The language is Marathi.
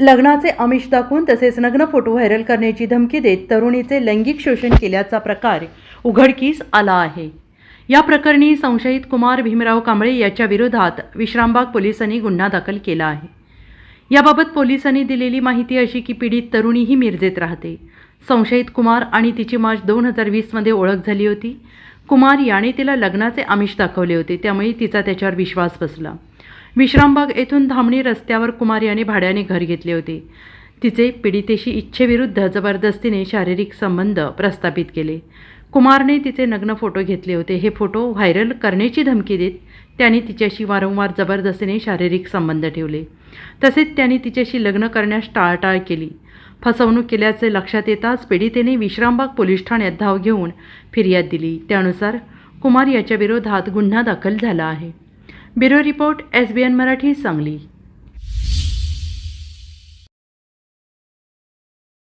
लग्नाचे आमिष दाखवून तसेच नग्न फोटो व्हायरल करण्याची धमकी देत तरुणीचे लैंगिक शोषण केल्याचा प्रकार उघडकीस आला आहे. या प्रकरणी संशयित कुमार भीमराव कांबळे याच्या विरोधात विश्रामबाग पोलिसांनी गुन्हा दाखल केला आहे. याबाबत पोलिसांनी दिलेली माहिती अशी की पीडित तरुणी ही मिरजेत राहते. संशयित कुमार आणि तिची मार्च दोन हजार वीसमध्ये ओळख झाली होती. कुमार याने तिला लग्नाचे आमिष दाखवले होते त्यामुळे तिचा त्याच्यावर विश्वास बसला. विश्रामबाग येथून धामणी रस्त्यावर कुमार याने भाड्याने घर घेतले होते. तिचे पीडितेशी इच्छेविरुद्ध जबरदस्तीने शारीरिक संबंध प्रस्थापित केले. कुमारने तिचे नग्न फोटो घेतले होते. हे फोटो व्हायरल करण्याची धमकी देत त्याने तिच्याशी वारंवार जबरदस्तीने शारीरिक संबंध ठेवले. तसेच त्याने तिच्याशी लग्न करण्यास टाळाटाळ केली. फसवणूक केल्याचे लक्षात येताच पीडितेने विश्रामबाग पोलीस ठाण्यात धाव घेऊन फिर्याद दिली. त्यानुसार कुमार याच्या विरोधात गुन्हा दाखल झाला आहे. Bureau report S B N Marathi Sangli.